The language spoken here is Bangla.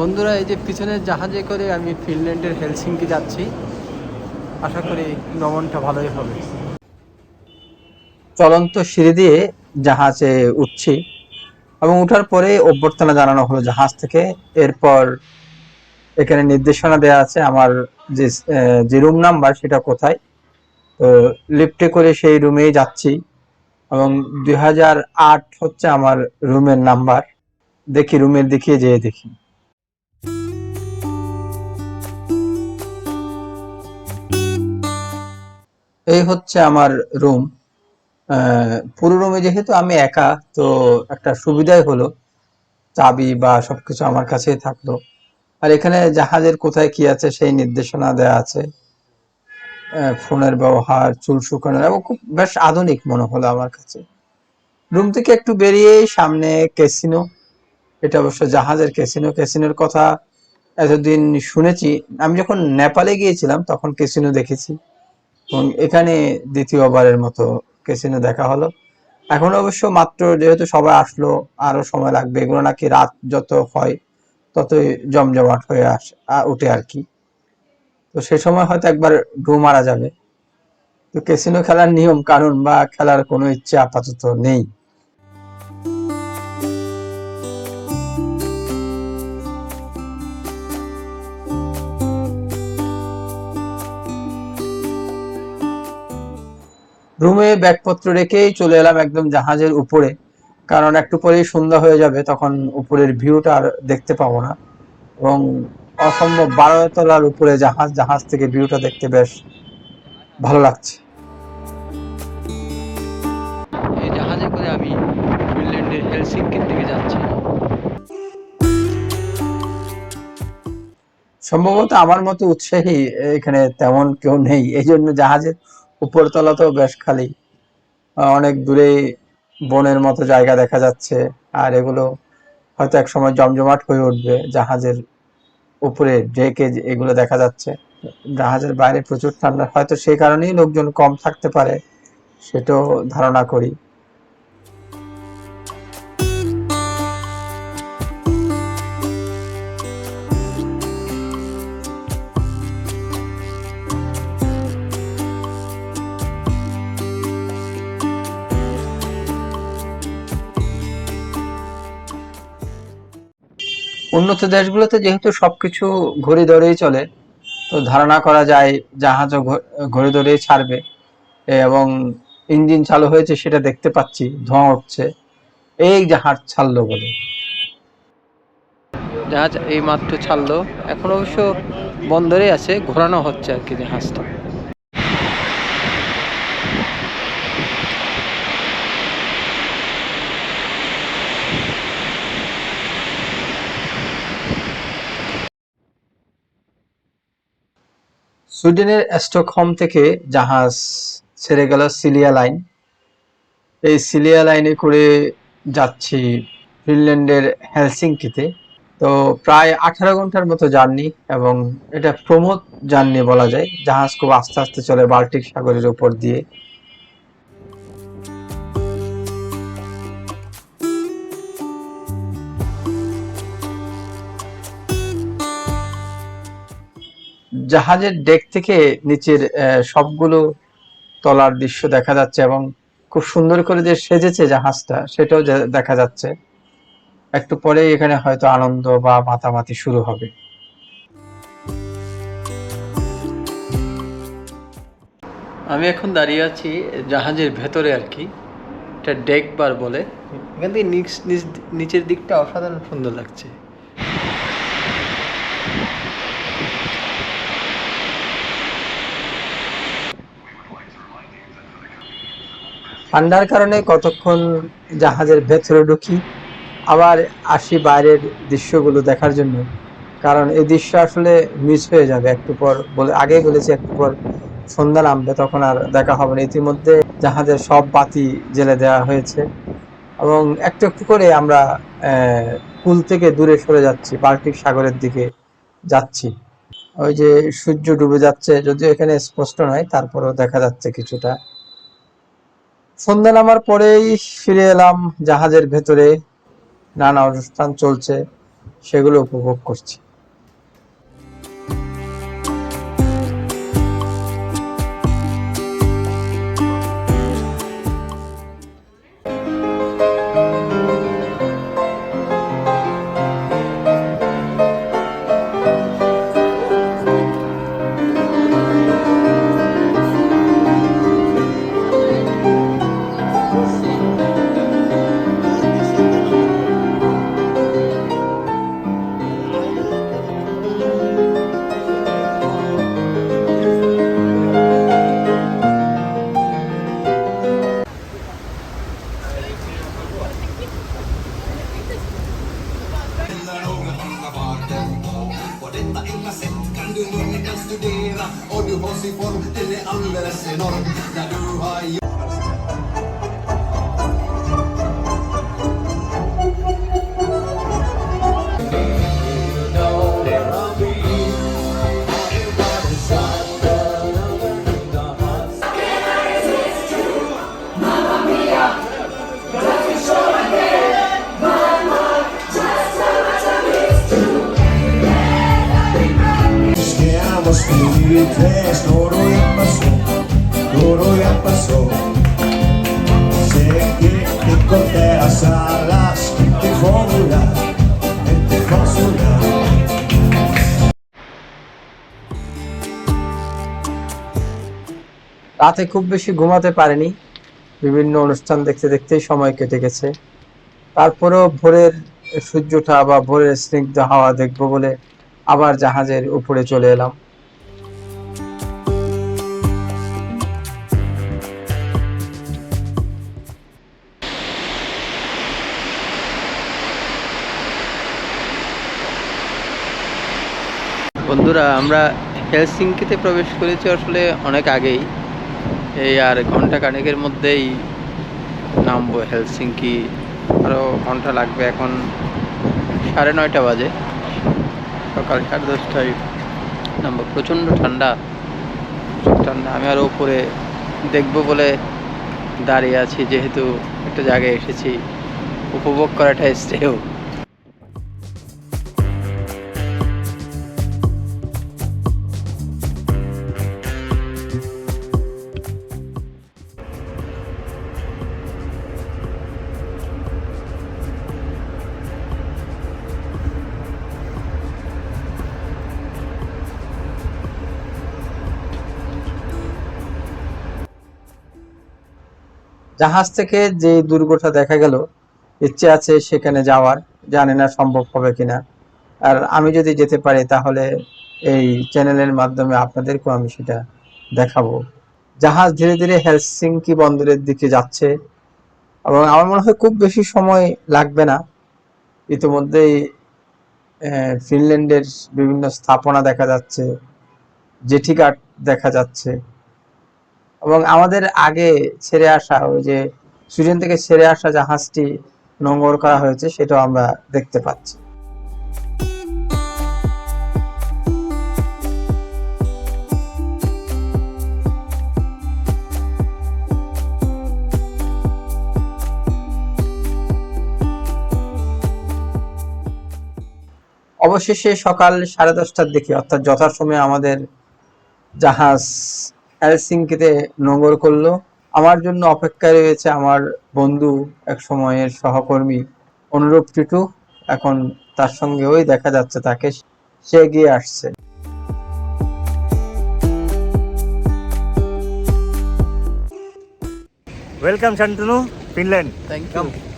বন্ধুরা, এই যে পিছনের জাহাজে করে আমি ফিনল্যান্ডের হেলসিঙ্কি যাচ্ছি। আশা করি ভ্রমণটা ভালোই হবে। চলন্ত সিঁড়ি দিয়ে জাহাজে উঠছি এবং উঠার পরে অভ্যর্থনা জানানো হলো জাহাজ থেকে। এরপর এখানে নির্দেশনা দেওয়া আছে আমার যে যে রুম নাম্বার সেটা কোথায়। তো লিফটে করে সেই রুমেই যাচ্ছি এবং দুই হাজার আট হচ্ছে আমার রুমের নাম্বার দেখি রুমের দিকে যেয়ে দেখি। এই হচ্ছে আমার রুম পুরো রুমে যেহেতু আমি একা, তো একটা সুবিধাই হলো। চাবি বা সবকিছু আমার কাছেই থাকল। আর এখানে জাহাজের কোথায় কি আছে সেই নির্দেশনা দেওয়া আছে। ফোনের ব্যবহার, চুল শুকানোর এবং খুব বেশ আধুনিক মনে হলো আমার কাছে। রুম থেকে একটু বেরিয়েই সামনে ক্যাসিনো। এটা অবশ্য জাহাজের ক্যাসিনো। ক্যাসিনোর কথা এতদিন শুনেছি। আমি যখন নেপালে গিয়েছিলাম, তখন ক্যাসিনো দেখেছি। এবং এখানে দ্বিতীয়বারের মতো ক্যাসিনো দেখা হলো। এখন অবশ্য মাত্র যেহেতু সবাই আসলো, আরও সময় লাগবে, এগুলো নাকি রাত যত হয় ততই জমজমাট হয়ে আসে উঠে আর কি। তো সে সময় হয়তো একবার ডু মারা যাবে। তো ক্যাসিনো খেলার নিয়ম কানুন বা খেলার কোনো ইচ্ছে আপাতত নেই। রুমে ব্যাগপত্র রেখেই চলে এলাম একদম জাহাজের উপরে। কারণ একটু পরেই সন্ধ্যা হয়ে যাবে তখন উপরের ভিউটা আর দেখতে পাবো না। এবং অসম্ভব বারোতলার উপরে জাহাজ জাহাজ থেকে ভিউটা দেখতে বেশ ভালো লাগছে। এই জাহাজে করে আমি ফিনল্যান্ডের হেলসিঙ্কির দিকে যাচ্ছি। সম্ভবত আমার মতো উৎসাহী এখানে তেমন কেউ নেই এই জন্য জাহাজের উপরতলাতেও বেশ খালি। অনেক দূরে বনের মতো জায়গা দেখা যাচ্ছে, আর এগুলো হয়তো এক সময় জমজমাট হয়ে উঠবে জাহাজের উপরে, ডেকে এগুলো দেখা যাচ্ছে। জাহাজের বাইরে প্রচুর ঠান্ডা, হয়তো সেই কারণেই লোকজন কম থাকতে পারে, সেটাও ধারণা করি। উন্নত দেশগুলোতে যেহেতু সবকিছু ঘড়ি ধরেই চলে, তো ধারণা করা যায় জাহাজও ঘড়ি ধরেই ছাড়বে। এবং ইঞ্জিন চালু হয়েছে সেটা দেখতে পাচ্ছি, ধোঁয়া উঠছে। এই জাহাজ ছাড়লো বলে। জাহাজ এই মাত্র ছাড়লো। এখন অবশ্য বন্দরে আছে, ঘোরানো হচ্ছে আর কি জাহাজটা। সুইডেনের স্টকহোম থেকে জাহাজ ছেড়ে গেল সিলিয়া লাইন। এই সিলিয়া লাইনে করে যাচ্ছি ফিনল্যান্ডের হেলসিংকিতে তো প্রায় আঠারো ঘণ্টার মতো জার্নি এবং এটা প্রমোদ জার্নি বলা যায়। জাহাজ খুব আস্তে আস্তে চলে বাল্টিক সাগরের উপর দিয়ে। জাহাজের ডেক থেকে নিচের সবগুলো তলার দৃশ্য দেখা যাচ্ছে এবং খুব সুন্দর করে যে সেজেছে জাহাজটা, সেটাও দেখা যাচ্ছে। একটু পরে এখানে হয়তো আনন্দ বা মাতামাতি শুরু হবে। আমি এখন দাঁড়িয়ে আছি জাহাজের ভেতরে আর কি, এটা ডেক বার বলে। এখান থেকে নিচ- নিচ- নিচের দিকটা অসাধারণ সুন্দর লাগছে। ঠান্ডার কারণে কতক্ষণ জাহাজের ভেতরে ঢুকি, আবার আসি বাইরের দৃশ্যগুলো দেখার জন্য। কারণ এই দৃশ্য আসলে মিস হয়ে যাবে একটু পর। বলে, আগেই বলেছি একটু পর সন্ধ্যা নামবে, তখন আর দেখা হবে না। ইতিমধ্যে জাহাজের সব বাতি জেলে দেওয়া হয়েছে। এবং একটু একটু করে আমরা কুল থেকে দূরে সরে যাচ্ছি বাল্টিক সাগরের দিকে যাচ্ছি। ওই যে সূর্য ডুবে যাচ্ছে, যদিও এখানে স্পষ্ট নয়, তারপরেও দেখা যাচ্ছে কিছুটা। সন্ধ্যা নামার পরেই ফিরে এলাম জাহাজের ভেতরে। নানা অনুষ্ঠান চলছে সেগুলো উপভোগ করছি। Du munken studera. Och du hålls i form, den är alldeles enorm. När du har রাতে খুব বেশি ঘুমাতে পারেনি। বিভিন্ন অনুষ্ঠান দেখতে দেখতেই সময় কেটে গেছে। তারপরেও ভোরের সূর্যটা বা ভোরের স্নিগ্ধ হাওয়া দেখব বলে আবার জাহাজের উপরে চলে এলাম। বন্ধুরা, আমরা হেলসিঙ্কিতে প্রবেশ করেছি আসলে অনেক আগেই। এই আর ঘণ্টা কানেকের মধ্যেই নামবো হেলসিঙ্কি। আরও ঘণ্টা লাগবে এখন সাড়ে নয়টা বাজে। সকাল সাড়ে দশটায় নামবো। প্রচণ্ড ঠান্ডা ঠান্ডা। আমি আরও উপরে দেখব বলে দাঁড়িয়ে আছি, যেহেতু একটা জায়গায় এসেছি। উপভোগ করাটা স্টেও জাহাজ থেকে যে দুর্গটা দেখা গেল, ইচ্ছে আছে সেখানে যাওয়ার, জানি না সম্ভব হবে কিনা। আর আমি যদি যেতে পারি, তাহলে এই চ্যানেলের মাধ্যমে আপনাদেরকেও আমি সেটা দেখাবো। জাহাজ ধীরে ধীরে হেলসিঙ্কি বন্দরের দিকে যাচ্ছে, এবং আমার মনে হয় খুব বেশি সময় লাগবে না। ইতিমধ্যেই ফিনল্যান্ডের বিভিন্ন স্থাপনা দেখা যাচ্ছে, জেটিঘাট দেখা যাচ্ছে। এবং আমাদের আগে ছেড়ে আসা ওই যে সুইডেন থেকে ছেড়ে আসা জাহাজটি নোঙর করা হয়েছে, সেটাও আমরা দেখতে পাচ্ছি। অবশেষে সকাল সাড়ে দশটার দিকে, অর্থাৎ যথাসময়ে আমাদের জাহাজ হেলসিঙ্কিতে নোঙর করল। আমার জন্য অপেক্ষায় রয়েছে আমার বন্ধু এক সময়ের সহকর্মী অনুরূপ টিটু। এখন তার সঙ্গে ওই দেখা যাচ্ছে তাকে। সে এগিয়ে আসছে। Welcome, Shantanu, Finland thank you.